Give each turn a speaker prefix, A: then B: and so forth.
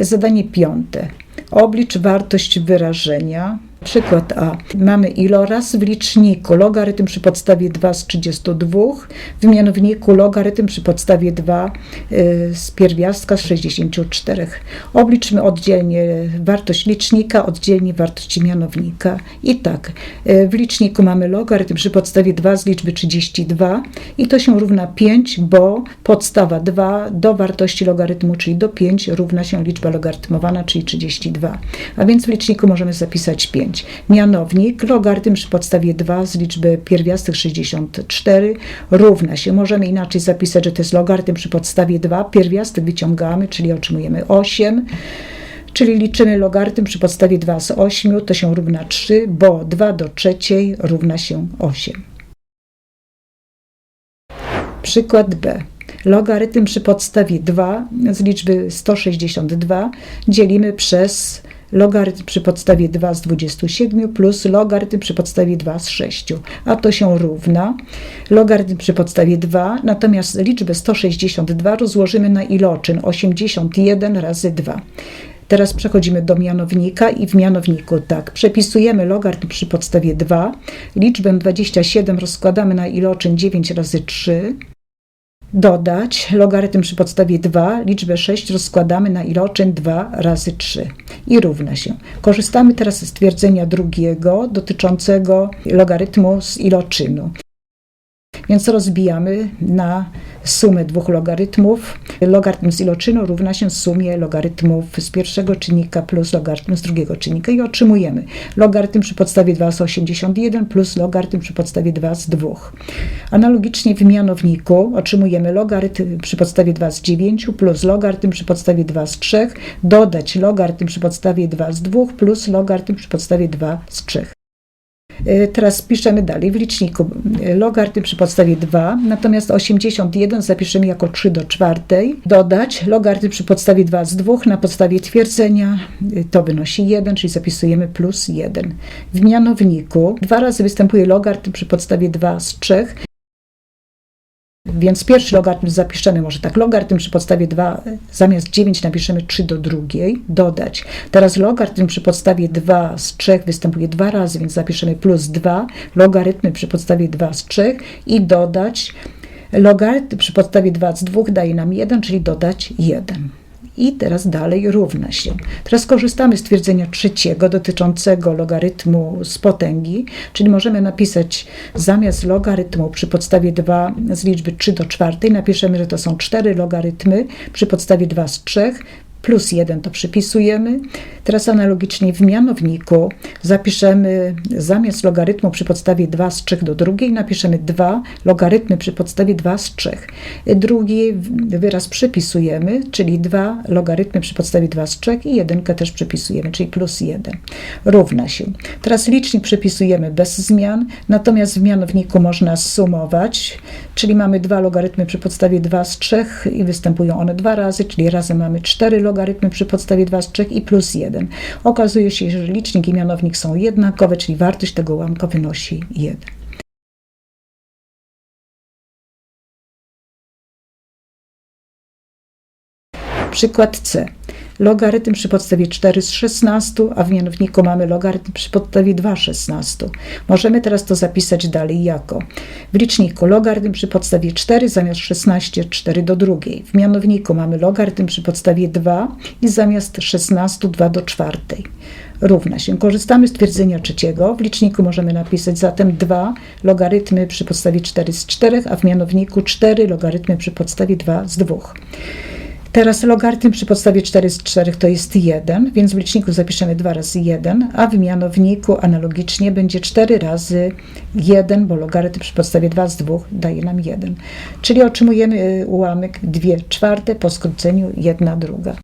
A: Zadanie piąte. Oblicz wartość wyrażenia. Przykład A. Mamy iloraz w liczniku logarytm przy podstawie 2 z 32, w mianowniku logarytm przy podstawie 2 y, z pierwiastka z 64. Obliczmy oddzielnie wartość licznika, oddzielnie wartość mianownika. I tak, y, w liczniku mamy logarytm przy podstawie 2 z liczby 32 i to się równa 5, bo podstawa 2 do wartości logarytmu, czyli do 5 równa się liczba logarytmowana, czyli 32. A więc w liczniku możemy zapisać 5. Mianownik logarytm przy podstawie 2 z liczby pierwiastych 64 równa się. Możemy inaczej zapisać, że to jest logarytm przy podstawie 2, pierwiastek wyciągamy, czyli otrzymujemy 8. Czyli liczymy logarytm przy podstawie 2 z 8, to się równa 3, bo 2 do trzeciej równa się 8. Przykład B. Logarytm przy podstawie 2 z liczby 162 dzielimy przez logarytm przy podstawie 2 z 27 plus logarytm przy podstawie 2 z 6, a to się równa logarytm przy podstawie 2, natomiast liczbę 162 rozłożymy na iloczyn 81 razy 2. Teraz przechodzimy do mianownika i w mianowniku tak, przepisujemy logarytm przy podstawie 2, liczbę 27 rozkładamy na iloczyn 9 razy 3, dodać logarytm przy podstawie 2, liczbę 6 rozkładamy na iloczyn 2 razy 3 i równa się. Korzystamy teraz z stwierdzenia drugiego dotyczącego logarytmu z iloczynu. Więc rozbijamy na sumę dwóch logarytmów. Logarytm z iloczynu równa się sumie logarytmów z pierwszego czynnika plus logarytm z drugiego czynnika i otrzymujemy logarytm przy podstawie 2 z 81 plus logarytm przy podstawie 2 z 2. Analogicznie w mianowniku otrzymujemy logarytm przy podstawie 2 z 9 plus logarytm przy podstawie 2 z 3, dodać logarytm przy podstawie 2 z 2 plus logarytm przy podstawie 2 z 3. Y, Teraz piszemy dalej w liczniku logarytm przy podstawie 2, natomiast 81 zapiszemy jako 3 do czwartej. Dodać logarytm przy podstawie 2 z 2 na podstawie twierdzenia y, to wynosi 1, czyli zapisujemy plus 1. W mianowniku dwa razy występuje logarytm przy podstawie 2 z 3, więc pierwszy logarytm zapiszemy może tak, logarytm przy podstawie 2, zamiast 9 napiszemy 3 do drugiej, dodać. Teraz logarytm przy podstawie 2 z 3 występuje dwa razy, więc zapiszemy plus 2, logarytmy przy podstawie 2 z 3 i dodać. Logarytm przy podstawie 2 z 2 daje nam 1, czyli dodać 1. I teraz dalej równa się. Teraz korzystamy z twierdzenia trzeciego dotyczącego logarytmu z potęgi, czyli możemy napisać zamiast logarytmu przy podstawie 2 z liczby 3 do czwartej, napiszemy, że to są 4 logarytmy przy podstawie 2 z 3, plus 1 to przypisujemy. Teraz analogicznie w mianowniku zapiszemy zamiast logarytmu przy podstawie 2 z 3 do drugiej napiszemy 2 logarytmy przy podstawie 2 z 3. Drugi wyraz przypisujemy, czyli 2 logarytmy przy podstawie 2 z 3 i jedynkę też przypisujemy, czyli plus 1 równa się. Teraz licznik przypisujemy bez zmian, natomiast w mianowniku można sumować, czyli mamy 2 logarytmy przy podstawie 2 z 3 i występują one dwa razy, czyli razem mamy 4 logarytmy przy podstawie 2 z 3 i plus 1. Okazuje się, że licznik i mianownik są jednakowe, czyli wartość tego ułamka wynosi 1. Przykład C. Logarytm przy podstawie 4 z 16, a w mianowniku mamy logarytm przy podstawie 2 z 16. Możemy teraz to zapisać dalej jako w liczniku logarytm przy podstawie 4 zamiast 16 4 do drugiej. W mianowniku mamy logarytm przy podstawie 2 i zamiast 16 2 do czwartej. Równa się. Korzystamy z twierdzenia trzeciego. W liczniku możemy napisać zatem 2 logarytmy przy podstawie 4 z 4, a w mianowniku 4 logarytmy przy podstawie 2 z 2. Teraz logarytm przy podstawie 4 z 4 to jest 1, więc w liczniku zapiszemy 2 razy 1, a w mianowniku analogicznie będzie 4 razy 1, bo logarytm przy podstawie 2 z 2 daje nam 1. Czyli otrzymujemy y, ułamek 2 czwarte po skróceniu 1 druga.